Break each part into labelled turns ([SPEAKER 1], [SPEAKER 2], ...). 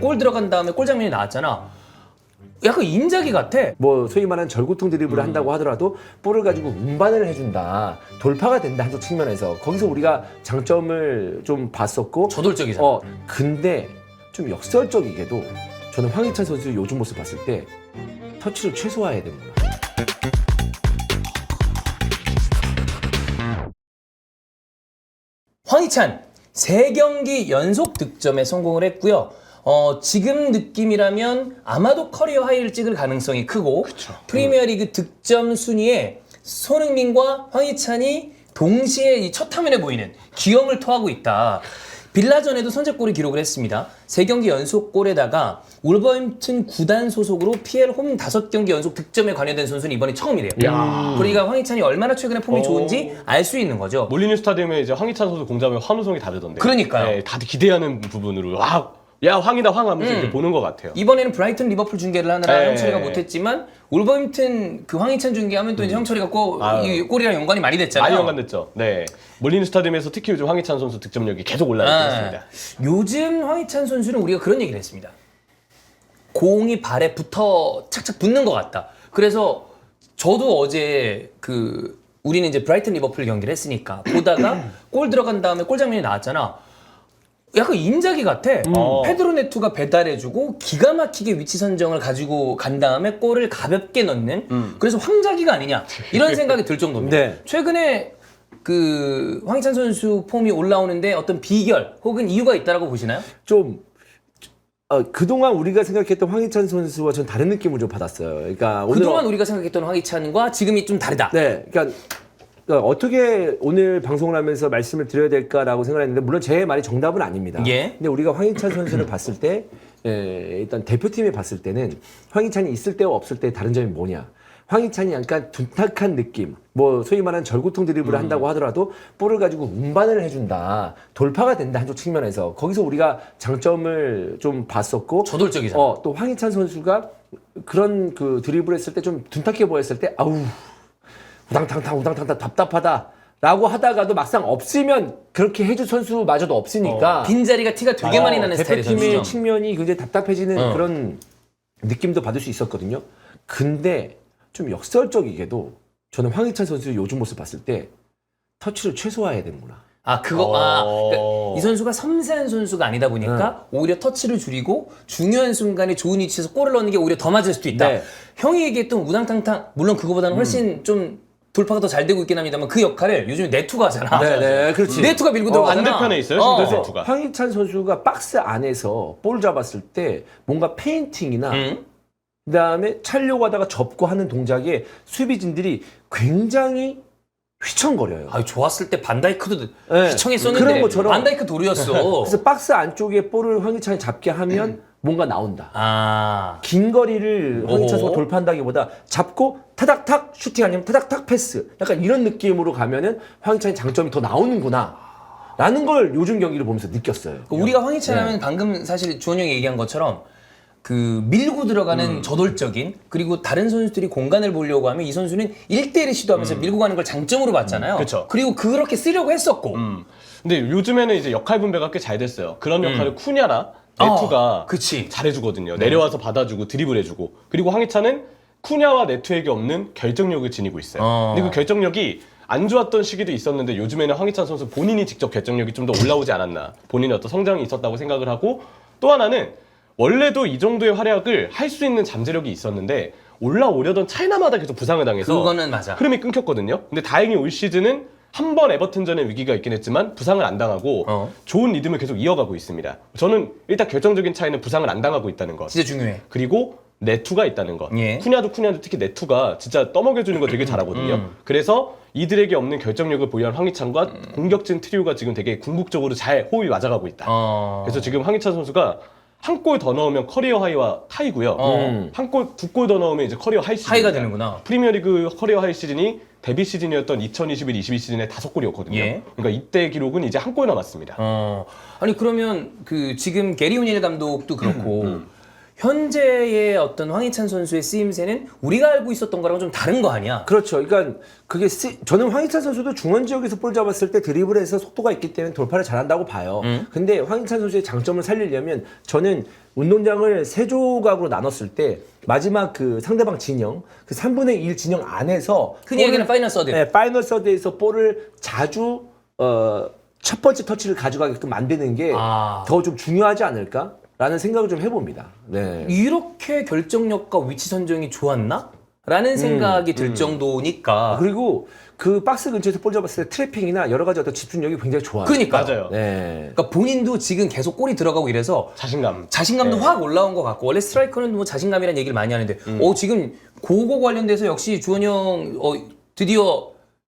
[SPEAKER 1] 골 들어간 다음에 골 장면이 나왔잖아. 약간 인자기 같아.
[SPEAKER 2] 뭐 소위 말하는 절구통 드리블을
[SPEAKER 1] 음.
[SPEAKER 2] 한다고 하더라도 볼을 가지고 운반을 해준다 돌파가 된다 한쪽 측면에서 거기서 우리가 장점을 좀 봤었고
[SPEAKER 1] 저돌적이잖아.
[SPEAKER 2] 어 근데 좀 역설적이게도 저는 황희찬 선수 요즘 모습 봤을 때 터치를 최소화해야 됩니다.
[SPEAKER 1] 황희찬 세 경기 연속 득점에 성공을 했고요. 어, 지금 느낌이라면 아마도 커리어 하이를 찍을 가능성이 크고 프리미어리그 득점 순위에 손흥민과 황희찬이 동시에 이 첫 화면에 보이는 기염을 토하고 있다. 빌라전에도 선제골을 기록을 했습니다. 세 경기 연속 골에다가 울버햄튼 구단 소속으로 PL 홈 다섯 경기 연속 득점에 관여된 선수는 이번이 처음이래요. 그러니까 황희찬이 얼마나 최근에 폼이
[SPEAKER 3] 어.
[SPEAKER 1] 좋은지 알 수 있는 거죠.
[SPEAKER 3] 몰리뉴 스타디움에 이제 황희찬 선수 공자면 환호성이 다르던데.
[SPEAKER 1] 그러니까요.
[SPEAKER 3] 네, 다들 기대하는 부분으로 와, 야 황이다 황 하면서 이렇게 보는 것 같아요.
[SPEAKER 1] 이번에는 브라이튼 리버풀 중계를 하느라
[SPEAKER 3] 네.
[SPEAKER 1] 형철이가 못했지만 울버햄튼 그 황희찬 중계하면 또 이제 형철이가 꼭
[SPEAKER 3] 음. 아유.
[SPEAKER 1] 이 골이랑 연관이 많이 됐잖아요.
[SPEAKER 3] 많이 연관됐죠. 네. 몰리뉴 스타디움에서 특히 요즘 황희찬 선수 득점력이 계속 올라가고
[SPEAKER 1] 아,
[SPEAKER 3] 있습니다.
[SPEAKER 1] 요즘 황희찬 선수는 우리가 그런 얘기를 했습니다. 공이 발에 붙어 착착 붙는 것 같다. 그래서 저도 어제 그 우리는 이제 브라이튼 리버풀 경기를 했으니까 보다가 골 들어간 다음에 골 장면이 나왔잖아. 약간 인자기 같아.
[SPEAKER 3] 어.
[SPEAKER 1] 페드로 네투가 배달해주고 기가 막히게 위치 선정을 가지고 간 다음에 골을 가볍게 넣는.
[SPEAKER 3] 음.
[SPEAKER 1] 그래서 황자기가 아니냐 이런 생각이 들 정도입니다.
[SPEAKER 2] 네.
[SPEAKER 1] 최근에 그 황희찬 선수 폼이 올라오는데 어떤 비결 혹은 이유가 있다라고 보시나요?
[SPEAKER 2] 좀 어, 그동안 우리가 생각했던 황희찬 선수와 전 다른 느낌을 좀 받았어요. 그러니까 오늘
[SPEAKER 1] 그동안 우리가 생각했던 황희찬과 지금이 좀 다르다.
[SPEAKER 2] 네, 그러니까, 그러니까 어떻게 오늘 방송을 하면서 말씀을 드려야 될까라고 생각했는데 물론 제 말이 정답은 아닙니다.
[SPEAKER 1] 예.
[SPEAKER 2] 근데 우리가 황희찬 선수를 봤을 때 예, 일단 대표팀에 봤을 때는 황희찬이 있을 때와 없을 때 다른 점이 뭐냐? 황희찬이 약간 둔탁한 느낌, 뭐 소위 말하는 절구통 드리블을
[SPEAKER 1] 음.
[SPEAKER 2] 한다고 하더라도 볼을 가지고 운반을 해준다, 돌파가 된다 한쪽 측면에서 거기서 우리가 장점을 좀 봤었고
[SPEAKER 1] 저돌적이잖아.
[SPEAKER 2] 어, 또 황희찬 선수가 그런 그 드리블 했을 때 좀 둔탁해 보였을 때 아우 우당탕탕 우당탕탕 답답하다. 라고 하다가도 막상 없으면 그렇게 해줄 선수마저도 없으니까
[SPEAKER 1] 빈자리가 티가 되게
[SPEAKER 2] 어,
[SPEAKER 1] 많이 나는 스타일의
[SPEAKER 2] 대표팀의
[SPEAKER 1] 선수죠.
[SPEAKER 2] 측면이 굉장히 답답해지는
[SPEAKER 1] 어.
[SPEAKER 2] 그런 느낌도 받을 수 있었거든요. 근데 좀 역설적이게도 저는 황희찬 선수 요즘 모습 봤을 때 터치를 최소화해야 되는구나.
[SPEAKER 1] 아 그거 아
[SPEAKER 3] 어.
[SPEAKER 1] 그러니까 이 선수가 섬세한 선수가 아니다 보니까 오히려 터치를 줄이고 중요한 순간에 좋은 위치에서 골을 넣는 게 오히려 더 맞을 수도 있다.
[SPEAKER 2] 네.
[SPEAKER 1] 형이 얘기했던 우당탕탕 물론 그거보다는 훨씬 좀 돌파가 더 잘 되고 있긴 합니다만 그 역할을 요즘 에 네투가 하잖아.
[SPEAKER 2] 네, 네, 그렇지.
[SPEAKER 1] 네투가 밀고
[SPEAKER 2] 어,
[SPEAKER 1] 들어가잖아.
[SPEAKER 3] 반대편에 있어요,
[SPEAKER 1] 어.
[SPEAKER 3] 지금
[SPEAKER 2] 그래서
[SPEAKER 3] 네투가.
[SPEAKER 2] 황희찬 선수가 박스 안에서 볼 잡았을 때 뭔가 페인팅이나
[SPEAKER 1] 응?
[SPEAKER 2] 그다음에 차려고 하다가 접고 하는 동작에 수비진들이 굉장히 휘청거려요.
[SPEAKER 1] 아 좋았을 때 반다이크도
[SPEAKER 2] 네.
[SPEAKER 1] 시청했었는데
[SPEAKER 2] 그런 것처럼.
[SPEAKER 1] 반다이크 도루였어.
[SPEAKER 2] 그래서 박스 안쪽에 볼을 황희찬이 잡게 하면 뭔가 나온다.
[SPEAKER 1] 아
[SPEAKER 2] 긴 거리를 황희찬 선수가. 돌파한다기보다 잡고 타닥탁 슈팅 아니면 타닥탁 패스 약간 이런 느낌으로 가면은 황희찬의 장점이 더 나오는구나 라는 걸 요즘 경기를 보면서 느꼈어요.
[SPEAKER 1] 그 우리가 황희찬
[SPEAKER 2] 네.
[SPEAKER 1] 하면 방금 사실 주원 형이 얘기한 것처럼 그 밀고 들어가는
[SPEAKER 2] 음.
[SPEAKER 1] 저돌적인 그리고 다른 선수들이 공간을 보려고 하면 이 선수는 1대1을 시도하면서 밀고 가는 걸 장점으로 봤잖아요.
[SPEAKER 3] 음. 그쵸.
[SPEAKER 1] 리고 그렇게 쓰려고 했었고.
[SPEAKER 3] 음. 근데 요즘에는 이제 역할 분배가 꽤 잘 됐어요. 그런 역할을 쿠냐나 네투가
[SPEAKER 1] 어, 그치.
[SPEAKER 3] 잘해주거든요. 내려와서 받아주고 드리블해주고. 그리고 황희찬은 쿠냐와 네투에게 없는 결정력을 지니고 있어요.
[SPEAKER 1] 어.
[SPEAKER 3] 근데 그 결정력이 안 좋았던 시기도 있었는데 요즘에는 황희찬 선수 본인이 직접 결정력이 좀 더 올라오지 않았나. 본인의 어떤 성장이 있었다고 생각을 하고 또 하나는 원래도 이 정도의 활약을 할 수 있는 잠재력이 있었는데 올라오려던 차이나마다 계속 부상을 당해서
[SPEAKER 1] 그거는 맞아.
[SPEAKER 3] 흐름이 끊겼거든요. 근데 다행히 올 시즌은 한 번 에버튼전에 위기가 있긴 했지만 부상을 안 당하고
[SPEAKER 1] 어.
[SPEAKER 3] 좋은 리듬을 계속 이어가고 있습니다. 저는 일단 결정적인 차이는 부상을 안 당하고 있다는 것.
[SPEAKER 1] 진짜 중요해.
[SPEAKER 3] 그리고 네투가 있다는 것.
[SPEAKER 1] 예.
[SPEAKER 3] 쿠냐도 쿠냐도 특히 네투가 진짜 떠먹여주는 거 되게 잘하거든요.
[SPEAKER 1] 음.
[SPEAKER 3] 그래서 이들에게 없는 결정력을 보유한 황희찬과 공격진 트리오가 지금 되게 궁극적으로 잘 호흡이 맞아가고 있다.
[SPEAKER 1] 어.
[SPEAKER 3] 그래서 지금 황희찬 선수가 한 골 더 넣으면 커리어 하이와 타이고요.
[SPEAKER 1] 어.
[SPEAKER 3] 한 골, 두 골 더 넣으면 이제 커리어 하이 시즌.
[SPEAKER 1] 하이가 되는구나.
[SPEAKER 3] 프리미어리그 커리어 하이 시즌이 데뷔 시즌이었던 2021-22 시즌에 다섯 골이었거든요.
[SPEAKER 1] 예.
[SPEAKER 3] 그러니까 이때 기록은 이제 한 골 남았습니다.
[SPEAKER 1] 어. 아니 그러면 그 지금 게리 오닐 감독도 그렇고
[SPEAKER 3] 음,
[SPEAKER 1] 현재의 어떤 황희찬 선수의 쓰임새는 우리가 알고 있었던 거랑 좀 다른 거 아니야?
[SPEAKER 2] 그렇죠. 그러니까 그게 쓰- 저는 황희찬 선수도 중원 지역에서 볼 잡았을 때 드리블에서 속도가 있기 때문에 돌파를 잘한다고 봐요. 근데 황희찬 선수의 장점을 살리려면 저는 운동장을 세 조각으로 나눴을 때 마지막 그 상대방 진영 그 3분의 1 진영 안에서
[SPEAKER 1] 흔히 얘기하는 파이널 서드.
[SPEAKER 2] 네, 파이널 서드에서 볼을 자주 어, 첫 번째 터치를 가져가게끔 만드는 게
[SPEAKER 1] 아.
[SPEAKER 2] 더좀 중요하지 않을까 라는 생각을 좀 해봅니다. 네.
[SPEAKER 1] 이렇게 결정력과 위치 선정이 좋았나? 라는 생각이 들 정도니까.
[SPEAKER 2] 그리고 그 박스 근처에서 볼 잡았을 때 트래핑이나 여러 가지 어떤 집중력이 굉장히 좋아요.
[SPEAKER 1] 그러니까.
[SPEAKER 3] 맞아요.
[SPEAKER 2] 네.
[SPEAKER 1] 그러니까 본인도 지금 계속 골이 들어가고 이래서
[SPEAKER 3] 자신감.
[SPEAKER 1] 자신감도
[SPEAKER 3] 네.
[SPEAKER 1] 확 올라온 것 같고 원래 스트라이커는 뭐 자신감이라는 얘기를 많이 하는데 어 지금 그거 관련돼서 역시 주원이 형 어, 드디어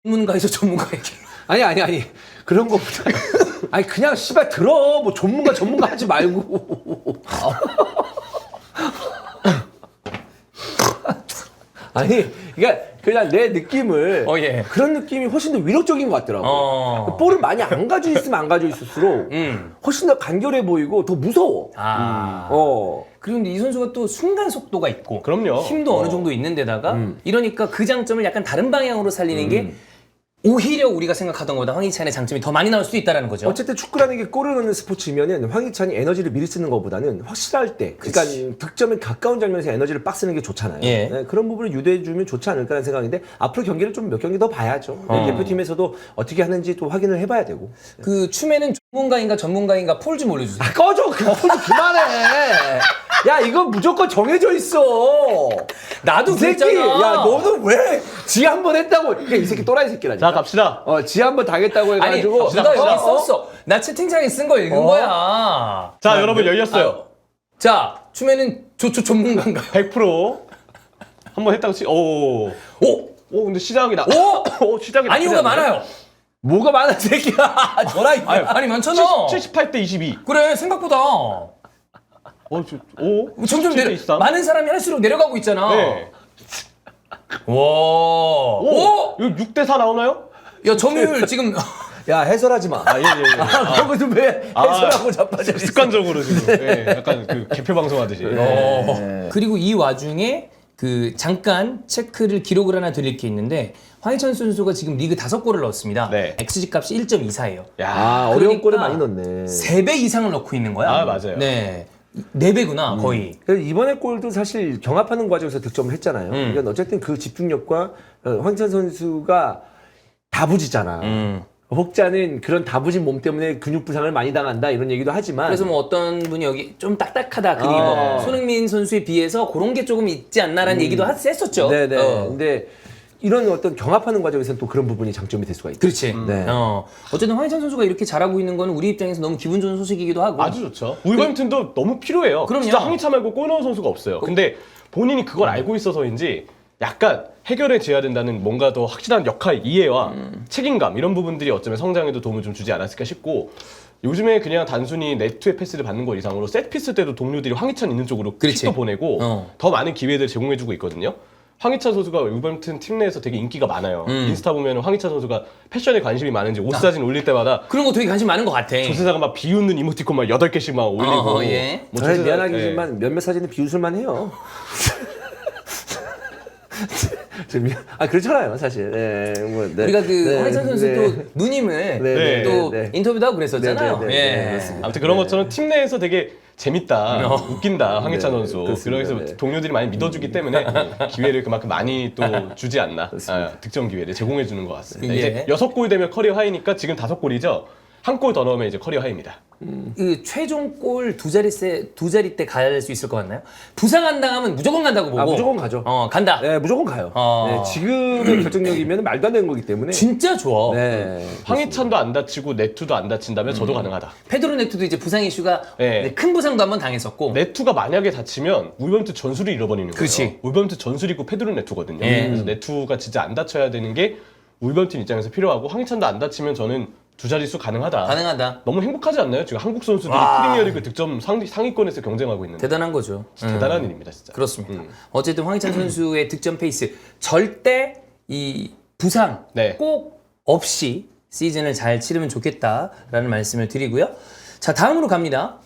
[SPEAKER 1] 전문가에서 전문가에게
[SPEAKER 2] 아니 아니 아니 그런 거보다 아니 그냥 씨발 들어 뭐 전문가 전문가 하지 말고 아니 그러니까 그냥 내 느낌을
[SPEAKER 1] 어, 예.
[SPEAKER 2] 그런 느낌이 훨씬 더 위력적인 것 같더라고.
[SPEAKER 1] 어.
[SPEAKER 2] 볼을 많이 안 가지고 있으면 안 가지고 있을수록
[SPEAKER 1] 음.
[SPEAKER 2] 훨씬 더 간결해 보이고 더 무서워.
[SPEAKER 1] 아
[SPEAKER 2] 어.
[SPEAKER 1] 그리고 근데 이 선수가 또 순간 속도가 있고
[SPEAKER 3] 그럼요.
[SPEAKER 1] 힘도 어 느 정도 있는 데다가 이러니까 그 장점을 약간 다른 방향으로 살리는 게 오히려 우리가 생각하던 것보다 황희찬의 장점이 더 많이 나올 수 있다는 거죠.
[SPEAKER 2] 어쨌든 축구라는 게 골을 넣는 스포츠면은 황희찬이 에너지를 미리 쓰는 것보다는 확실할 때, 그러니까 득점에 가까운 장면에서 에너지를 빡 쓰는 게 좋잖아요.
[SPEAKER 1] 예.
[SPEAKER 2] 네, 그런 부분을 유도해주면 좋지 않을까라는 생각인데 앞으로 경기를 좀 몇 경기 더 봐야죠.
[SPEAKER 1] 어.
[SPEAKER 2] 대표팀에서도 어떻게 하는지 또 확인을 해봐야 되고.
[SPEAKER 1] 그 춤에는 전문가인가 전문가인가 폴 좀 올려주세요.
[SPEAKER 2] 아, 꺼져, 그 폴도 그만해. 야, 이건 무조건 정해져 있어.
[SPEAKER 1] 나도
[SPEAKER 2] 이 새끼,
[SPEAKER 1] 그랬잖아.
[SPEAKER 2] 야, 너는 왜? 지 한 번 했다고. 그러니까 이 새끼 또라이 새끼라니까.
[SPEAKER 3] 자 갑시다.
[SPEAKER 2] 어, 지 한 번 당했다고
[SPEAKER 1] 아니
[SPEAKER 2] 해가지고.
[SPEAKER 1] 누가
[SPEAKER 3] 갑시다,
[SPEAKER 1] 여기. 썼어. 나 채팅창에 쓴 거 읽은
[SPEAKER 2] 어?
[SPEAKER 1] 거야.
[SPEAKER 3] 자 여러분 열렸어요.
[SPEAKER 1] 아유. 자 춤에는 조조 전문가인가요?
[SPEAKER 3] 100% 한번 했다고 치. 오.
[SPEAKER 1] 오
[SPEAKER 3] 오 근데 시작이 나.
[SPEAKER 1] 오!
[SPEAKER 3] 오 시작이
[SPEAKER 1] 아니오가
[SPEAKER 3] 나쁘지 않네.
[SPEAKER 1] 많아요.
[SPEAKER 2] 뭐가 많아, 새끼야. 저라, 이
[SPEAKER 1] 아니 많잖아.
[SPEAKER 3] 78대 22.
[SPEAKER 1] 그래 생각보다
[SPEAKER 3] 어, 저, 오.
[SPEAKER 1] 점점 내려
[SPEAKER 3] 23.
[SPEAKER 1] 많은 사람이 할수록 내려가고 있잖아.
[SPEAKER 3] 네.
[SPEAKER 1] 와.
[SPEAKER 3] 오.
[SPEAKER 1] 오.
[SPEAKER 3] 이거 6대 4 나오나요?
[SPEAKER 1] 야 점유율 지금
[SPEAKER 2] 야, 해설하지 마.
[SPEAKER 3] 아, 예, 예, 예.
[SPEAKER 2] 아, 거기서 왜
[SPEAKER 3] 아.
[SPEAKER 2] 해설하고 자빠져?
[SPEAKER 3] 습관적으로 지금. 예, 약간 그 개표 방송 하듯이.
[SPEAKER 1] 어. 그리고 이 와중에 그 잠깐 체크를 기록을 하나 드릴 게 있는데 황희찬 선수가 지금 리그 다섯 골을 넣었습니다.
[SPEAKER 3] 네.
[SPEAKER 1] XG 값이 1.24예요.
[SPEAKER 3] 야.
[SPEAKER 2] 아, 어려운
[SPEAKER 1] 그러니까
[SPEAKER 2] 골을 많이 넣네.
[SPEAKER 1] 세배 이상을 넣고 있는 거야.
[SPEAKER 3] 아, 맞아요.
[SPEAKER 1] 네. 네 배구나, 거의.
[SPEAKER 2] 그래서 이번에 골도 사실 경합하는 과정에서 득점을 했잖아요.
[SPEAKER 1] 음.
[SPEAKER 2] 그러니까 어쨌든 그 집중력과 어, 황찬 선수가 다부지잖아.
[SPEAKER 1] 음.
[SPEAKER 2] 혹자는 그런 다부진 몸 때문에 근육 부상을 많이 당한다 이런 얘기도 하지만
[SPEAKER 1] 그래서 뭐 어떤 분이 여기 좀 딱딱하다. 그게
[SPEAKER 2] 아.
[SPEAKER 1] 뭐 손흥민 선수에 비해서 그런 게 조금 있지 않나라는 얘기도 하- 했었죠.
[SPEAKER 2] 음. 네네.
[SPEAKER 1] 어.
[SPEAKER 2] 근데 이런 어떤 경합하는 과정에서는 또 그런 부분이 장점이 될 수가 있다.
[SPEAKER 1] 그렇지.
[SPEAKER 2] 네.
[SPEAKER 1] 어. 어쨌든 황희찬 선수가 이렇게 잘하고 있는 거는 우리 입장에서 너무 기분 좋은 소식이기도 하고.
[SPEAKER 3] 아주 좋죠. 울버햄튼도 너무 필요해요.
[SPEAKER 1] 그럼요.
[SPEAKER 3] 진짜 황희찬 말고 골 넣은 선수가 없어요. 근데 본인이 그걸 알고 있어서인지 약간 해결해 줘야 된다는 뭔가 더 확실한 역할 이해와 책임감 이런 부분들이 어쩌면 성장에도 도움을 좀 주지 않았을까 싶고 요즘에 그냥 단순히 네트의 패스를 받는 것 이상으로 세트 피스 때도 동료들이 황희찬 있는 쪽으로
[SPEAKER 1] 그렇지.
[SPEAKER 3] 킥도 보내고
[SPEAKER 1] 어.
[SPEAKER 3] 더 많은 기회들을 제공해주고 있거든요. 황희찬 선수가 울버햄튼 팀 내에서 되게 인기가 많아요.
[SPEAKER 1] 음.
[SPEAKER 3] 인스타 보면 황희찬 선수가 패션에 관심이 많은지 옷 사진 올릴 때마다
[SPEAKER 1] 그런 거 되게 관심 많은 것 같아.
[SPEAKER 3] 조세사가 막 비웃는 이모티콘 막 8개씩 막 올리고
[SPEAKER 1] 어, 예.
[SPEAKER 3] 뭐
[SPEAKER 2] 저는
[SPEAKER 3] 조세사-
[SPEAKER 2] 미안하기지만 몇몇 사진은 비웃을만 해요. 저 미안- 아 그렇잖아요 사실. 네, 뭐, 네.
[SPEAKER 1] 우리가 그
[SPEAKER 2] 네,
[SPEAKER 1] 황희찬 선수
[SPEAKER 2] 네.
[SPEAKER 1] 또 누님을
[SPEAKER 2] 네,
[SPEAKER 1] 또
[SPEAKER 2] 네, 네.
[SPEAKER 1] 인터뷰도 하고 그랬었잖아요.
[SPEAKER 2] 네, 네, 네,
[SPEAKER 1] 예.
[SPEAKER 2] 네, 그렇습니다.
[SPEAKER 3] 아무튼 그런 것처럼 팀 내에서 되게 재밌다, 웃긴다 황희찬
[SPEAKER 2] 네,
[SPEAKER 3] 선수.
[SPEAKER 2] 그렇습니다.
[SPEAKER 3] 그래서
[SPEAKER 2] 네.
[SPEAKER 3] 동료들이 많이 믿어주기 때문에 기회를 그만큼 많이 또 주지 않나. 아, 득점 기회를 제공해 주는 것 같습니다.
[SPEAKER 1] 예.
[SPEAKER 3] 이제 여섯 골 되면 커리어 하이니까 지금 다섯 골이죠. 한 골 더 넣으면 이제 커리어 하이입니다.
[SPEAKER 1] 그 최종 골 두 자리 세두 자리 때 갈 수 있을 것 같나요? 부상 안 당하면 무조건 간다고 보고.
[SPEAKER 2] 아, 무조건 가죠.
[SPEAKER 1] 어 간다.
[SPEAKER 2] 네 무조건 가요.
[SPEAKER 1] 어.
[SPEAKER 2] 네, 지금의 결정력이면 말도 안 되는 거기 때문에.
[SPEAKER 1] 진짜 좋아.
[SPEAKER 2] 네.
[SPEAKER 3] 황희찬도 안 다치고 네투도 안 다친다면 저도 가능하다.
[SPEAKER 1] 페드로 네트도 이제 부상 이슈가
[SPEAKER 3] 네.
[SPEAKER 1] 네, 큰 부상도 한번 당했었고.
[SPEAKER 3] 네투가 만약에 다치면 울버햄튼 전술을 잃어버리는 거예요.
[SPEAKER 1] 그렇지.
[SPEAKER 3] 울버햄튼 전술 있고 페드로 네투거든요.
[SPEAKER 1] 예.
[SPEAKER 3] 그래서 네투가 진짜 안 다쳐야 되는 게 울버햄튼 입장에서 필요하고 황희찬도 안 다치면 저는 두 자릿수 가능하다.
[SPEAKER 1] 가능하다.
[SPEAKER 3] 너무 행복하지 않나요? 지금 한국 선수들이
[SPEAKER 1] 와.
[SPEAKER 3] 프리미어리그 득점 상위, 상위권에서 경쟁하고 있는데
[SPEAKER 1] 대단한 거죠. 음.
[SPEAKER 3] 대단한 일입니다, 진짜.
[SPEAKER 1] 그렇습니다.
[SPEAKER 3] 음.
[SPEAKER 1] 어쨌든 황희찬 선수의 득점 페이스 절대 이 부상
[SPEAKER 3] 네.
[SPEAKER 1] 꼭 없이 시즌을 잘 치르면 좋겠다라는 말씀을 드리고요. 자 다음으로 갑니다.